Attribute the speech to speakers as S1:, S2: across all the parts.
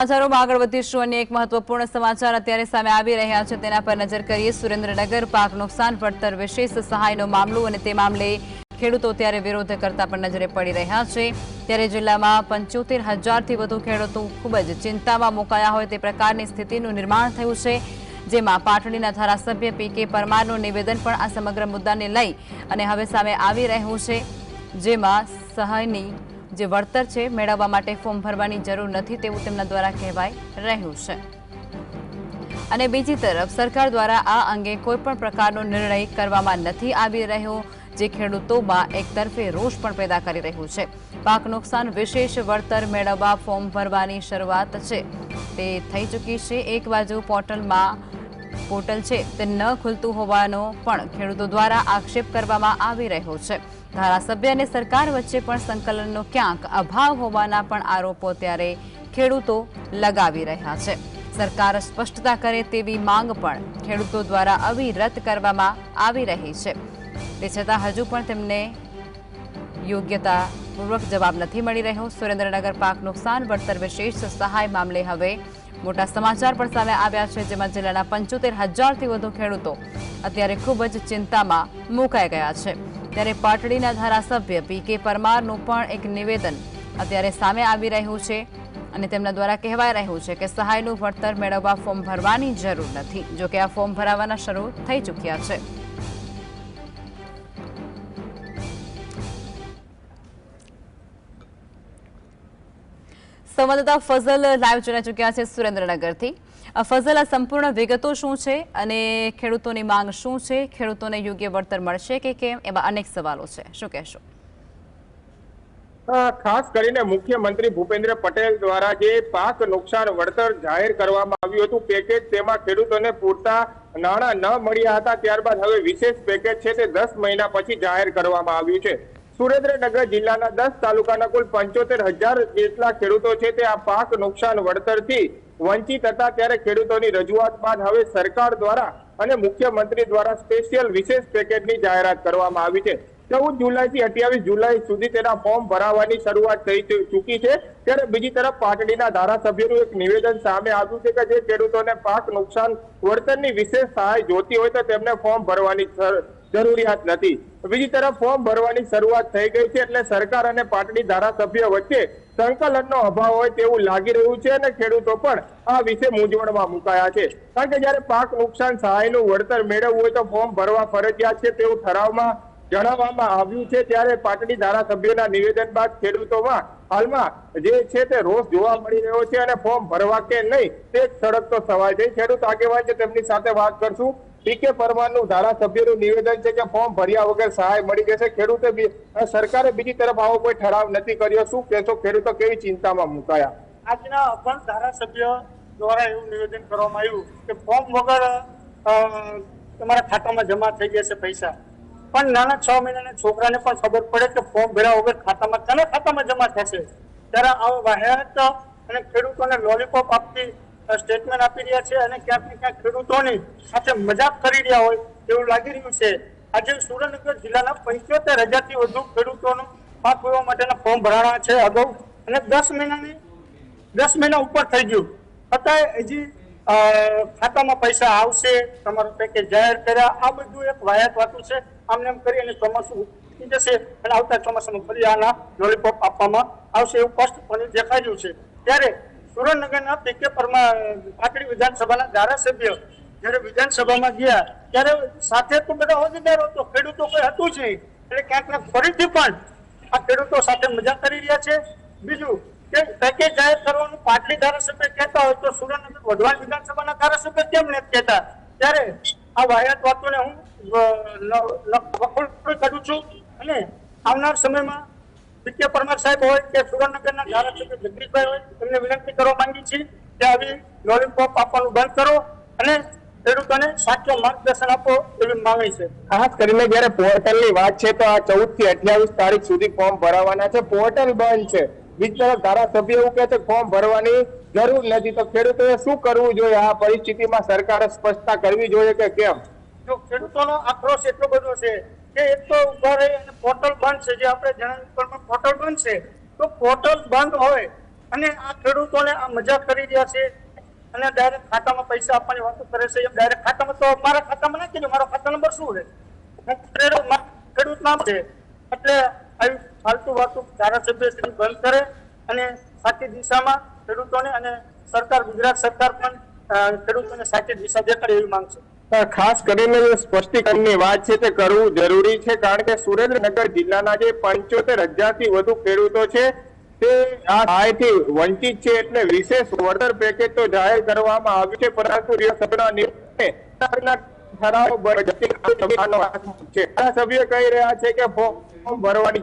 S1: સમાચારોમાં આગળ વધીશું. અને એક મહત્વપૂર્ણ સમાચાર અત્યારે સામે આવી રહ્યા છે. તેના પર નજર કરીએ. સુરેન્દ્રનગર પાક નુકસાન પડતર વિશેષ સહાયનો મામલો અને તે મામલે ખેડૂતો ત્યારે વિરોધ કરતા પણ નજરે પડી રહ્યા છે. ત્યારે જિલ્લામાં પંચોતેર હજારથી વધુ ખેડૂતો ખૂબ જ ચિંતામાં મુકાયા હોય તે પ્રકારની સ્થિતિનું નિર્માણ થયું છે. જેમાં પાટડીના ધારાસભ્ય પી કે પરમારનું નિવેદન પણ આ સમગ્ર મુદ્દાને લઈ અને હવે સામે આવી રહ્યું છે. જેમાં સહાયની જે વળતર છે, મેળવવા માટે ફોર્મ ભરવાની જરૂર નથી તેવું તેમના દ્વારા કહેવાય રહ્યું છે. અને બીજી તરફ, સરકાર દ્વારા આ અંગે કોઈ પણ પ્રકારનો નિર્ણય કરવામાં નથી આવી રહ્યો, જે ખેડૂતોમાં એક તરફે રોષ પણ પેદા કરી રહ્યું છે. પાક નુકસાન વિશેષ વળતર મેળવવા ફોર્મ ભરવાની શરૂઆત છે. તે થઈ ચૂકી છે. એક બાજુ પોર્ટલમાં પોર્ટલ છે. તે ન ખુલતું હોવાનો પણ ખેડૂતો દ્વારા આક્ષેપ કરવામાં આવી રહ્યો છે. ધારાસભ્ય અને સરકાર વચ્ચે પણ સંકલનનો ક્યાંક અભાવ હોવાના પણ આરોપો ત્યારે ખેડૂતો લગાવી રહ્યા છે. સરકાર સ્પષ્ટતા કરે તેવી માંગ પણ ખેડૂતો દ્વારા અવિરત કરવામાં આવી રહી છે. તે છતાં હજુ પણ તેમને યોગ્યતા પૂર્વક જવાબ નથી મળી રહ્યો. સુરેન્દ્રનગર પાક નુકસાન વળતર વિશેષ સહાય મામલે હવે મોટા સમાચાર પણ સામે આવ્યા છે, જેમાં જિલ્લાના પંચોતેર હજારથી વધુ ખેડૂતો અત્યારે ખૂબ જ ચિંતામાં મુકાઈ ગયા છે. ત્યારે પાટડીના ધારાસભ્ય પી કે પરમારનું પણ એક નિવેદન અત્યારે સામે આવી રહ્યું છે અને તેમના દ્વારા કહેવાય રહ્યું છે કે સહાયનું વળતર મેળવવા ફોર્મ ભરવાની જરૂર નથી, જોકે આ ફોર્મ ભરાવાના શરૂ થઈ ચૂક્યા છે. સંવાદદાતા ફઝલ લાઈવ જોડાઈ ચૂક્યા છે સુરેન્દ્રનગરથી. ફઝલ, આ સંપૂર્ણ વિગતો શું છે અને ખેડૂતોની માંગ શું છે? ખેડૂતોને યોગ્ય વળતર મળશે કે કેમ? એવા અનેક સવાલો છે. શું કહેશો?
S2: ખાસ કરીને મુખ્યમંત્રી ભૂપેન્દ્ર પટેલ દ્વારા જે પાક નુકસાન વળતર જાહેર કરવામાં આવ્યું હતું પેકેજ તેમાં ખેડૂતોને પૂરતા નાણાં ન મળ્યા હતા, ત્યારબાદ હવે વિશેષ પેકેજ છે તે દસ મહિના પછી જાહેર કરવામાં આવ્યું છે. સુરેન્દ્રનગર જિલ્લાના દસ તાલુકાના કુલ પંચોતેર હજાર જેટલા ખેડૂતો છે તે આ પાક નુકસાન વળતરથી વંચિત હતા ત્યારે ખેડૂતોની રજૂઆત બાદ હવે સરકાર દ્વારા અને મુખ્યમંત્રી દ્વારા સ્પેશિયલ વિશેષ પેકેજની જાહેરાત કરવામાં આવી છે. ચૌદ જુલાઈ થી અઠ્યાવીસ જુલાઈ સુધી તેના ફોર્મ ભરાવાની શરૂઆત થઈ ચૂકી છે. ત્યારે બીજી તરફ પાટડીના ધારાસભ્યનું એક નિવેદન સામે આવ્યું છે કે જે ખેડૂતોને પાક નુકસાન વળતરની વિશેષ સહાય જોતી હોય તો તેમને ફોર્મ ભરવાની જરૂરિયાત નથી. બીજી તરફ ફોર્મ ભરવાની શરૂઆત થઈ ગઈ છે એટલે સરકાર અને પાટડી ધારાસભ્ય વચ્ચે સંકલનનો અભાવ હોય તેવું લાગી રહ્યું છે અને ખેડૂતો પણ આ વિશે મૂંઝવણમાં મુકાયા છે. કારણ કે જ્યારે પાક નુકસાન સહાયનું વળતર મેળવવું હોય તો ફોર્મ ભરવા ફરજિયાત છે તેવું ઠરાવમાં જણાવવામાં આવ્યું છે. ત્યારે પાટડી ધારાસભ્યોના નિવેદન બાદ ખેડૂતોમાં હાલમાં જે છે તે રોષ જોવા મળી રહ્યો છે અને ફોર્મ ભરવા કે નહીં તે જ તો સવાલ છે. ખેડૂત આગેવાન છે, તેમની સાથે વાત કરશું. પીકે પરમારનું ધારાસભ્યનું નિવેદન છે કે ફોર્મ ભર્યા વગર સહાય મળી જશે. ખેડૂતે સરકારે બીજી તરફ આવો કોઈ ઠરાવ નથી કર્યો. શું કહેશો? ખેડૂતો કેવી ચિંતામાં મુકાયા?
S3: આજના પણ ધારાસભ્ય દ્વારા એવું નિવેદન કરવામાં આવ્યું કે ફોર્મ વગર તમારા ખાતામાં જમા થઈ જશે પૈસા. પણ નાના છ મહિનાના છોકરાને પણ ખબર પડે કે ફોર્મ ભર્યા વગર ખાતામાં કના ખાતામાં જમા થશે? ત્યારે આવો વાહેત અને ખેડૂતોને લોલીપોપ આપતી સ્ટેટમેન્ટ આપી રહ્યા છે અને ક્યાંક ક્યાંક ખેડૂતોની સાથે મજાક કરી રહ્યા હોય તેવું લાગી રહ્યું છે. આજે સુરેન્દ્રનગર જિલ્લાના પંચોતેર હજારથી વધુ ખેડૂતોનું પાક વીમા માટેના ફોર્મ ભરાણા છે અગાઉ. અને દસ મહિનાની, દસ મહિના ઉપર થઈ ગયું. છતાંય હજી ખાતામાં પૈસા આવશે, તમારું પેકેજ જાહેર કર્યા. આ બધું એક વાયાત વાતું છે. આમને એમ કરી અને ચોમાસું ઉઠી જશે અને આવતા ચોમાસામાં ફરી આના લોલીપોપ આપવામાં આવશે એવું સ્પષ્ટપણે દેખાઈ રહ્યું છે. ત્યારે સુરેન્દ્રનગરના પીકે પરમા પાટડી વિધાનસભાના ધારાસભ્ય જ્યારે વિધાનસભામાં ગયા, ત્યારે સાથે તો બધા હોદ્દેદારો હતો, ખેડૂતો કોઈ હતું જ નહીં. એટલે ક્યાંક ફરીથી પણ આ ખેડૂતો સાથે મજા કરી રહ્યા છે. બીજું કે પેકેજ જાહેર કરવાનું પાટલી ધારાસભ્ય કહેતા હોય તો સુરેન્દ્રનગર વઢવાણ વિધાનસભાના ધારાસભ્ય કેમ નથી કહેતા? ત્યારે આ વાહિયાત વાતોને હું વખોળ કાઢું છું અને આવનાર સમયમાં વિદ્ય પરમાર સાહેબ હોય કે સુરેન્દ્રનગરના ધારાસભ્ય જગદીશભાઈ હોય એમને વિનંતી કરવા માંગી છીએ કે આવી લોલીપોપ આપવાનું બંધ કરો અને ખેડૂતોને સાચો માર્ગદર્શન આપો એવી માંગણી છે.
S2: ખાસ કરીને જયારે પોર્ટલની વાત છે તો આ ચૌદથી અઠ્યાવીસ તારીખ સુધી ફોર્મ ભરાવાના છે. પોર્ટલ બંધ છે. બીજી તરફ ધારાસભ્ય એવું કહે છે ફોર્મ ભરવાની જરૂર નથી. તો ખેડૂતોએ શું કરવું જોઈએ? આ પરિસ્થિતિમાં સરકારે સ્પષ્ટતા કરવી જોઈએ કે કેમ?
S3: જો ખેડૂતોનો આક્રોશ એટલો બધો છે કે એક તો ઊભા રહી અને પોર્ટલ બંધ છે, જે આપણે જણાવ્યું પ્રમાણે પોર્ટલ બંધ છે. તો પોર્ટલ બંધ હોય અને આ ખેડૂતોને આ મજા કરી રહ્યા છે અને ડાયરેક્ટ ખાતામાં પૈસા આપવાની વાતો કરે છે. એમ ડાયરેક્ટ ખાતામાં તો મારા ખાતામાં નાખી દો મારો ખાતા નંબર શું છે? ખેડૂત નામ છે. એટલે આવી ફાલતુ વાતો ધારાસભ્ય શ્રી બંધ કરે અને સાચી દિશામાં ખેડૂતોને અને સરકાર, ગુજરાત સરકાર પણ ખેડૂતોને સાચી દિશા દેખાડે એવી માંગ છે.
S2: ખાસ કરીને સ્પષ્ટીકરણની વાત છે તે કરવું જરૂરી છે, કારણ કે સુરેન્દ્રનગર જિલ્લાના જે પંચોતેર હજારથી વધુ ખેડૂતો છે, તે આ સહાયથી વંચિત છે એટલે વિશેષ વળતર પેકેજ તો જાહેર કરવામાં આવ્યું છે, પરંતુ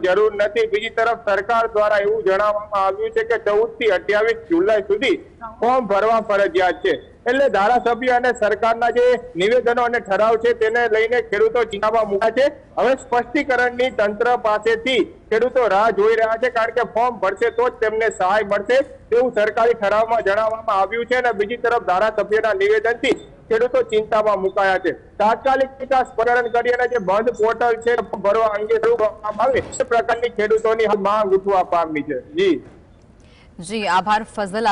S2: જરૂર નથી. બીજી તરફ સરકાર દ્વારા એવું જણાવવામાં આવ્યું છે કે ચૌદથી અઠ્યાવીસ જુલાઈ સુધી ફોર્મ ભરવા ફરજિયાત છે. એટલે ધારાસભ્ય અને સરકારના જે નિવેદનો અને ઠરાવ છે તેને લઈને ખેડૂતો ચિંતામાં મૂક્યા છે. હવે સ્પષ્ટીકરણની તંત્ર પાસેથી ખેડૂતો રાહ જોઈ રહ્યા છે કારણ કે ફોર્મ ભરશે તો જ તેમને સહાય મળશે તેવું સરકારી ઠરાવમાં જણાવવામાં આવ્યું છે અને બીજી તરફ ધારાસભ્યના નિવેદનથી ખેડૂતો ચિંતામાં મુકાયા છે. તાત્કાલિક વિકાસ સ્પષ્ટીકરણ કરી અને જે બંધ પોર્ટલ છે ભરવા અંગે શરૂ આવે તે પ્રકારની ખેડૂતોની માંગ ઉઠવા પામી છે. જી.
S1: જી, આભાર, ફઝલ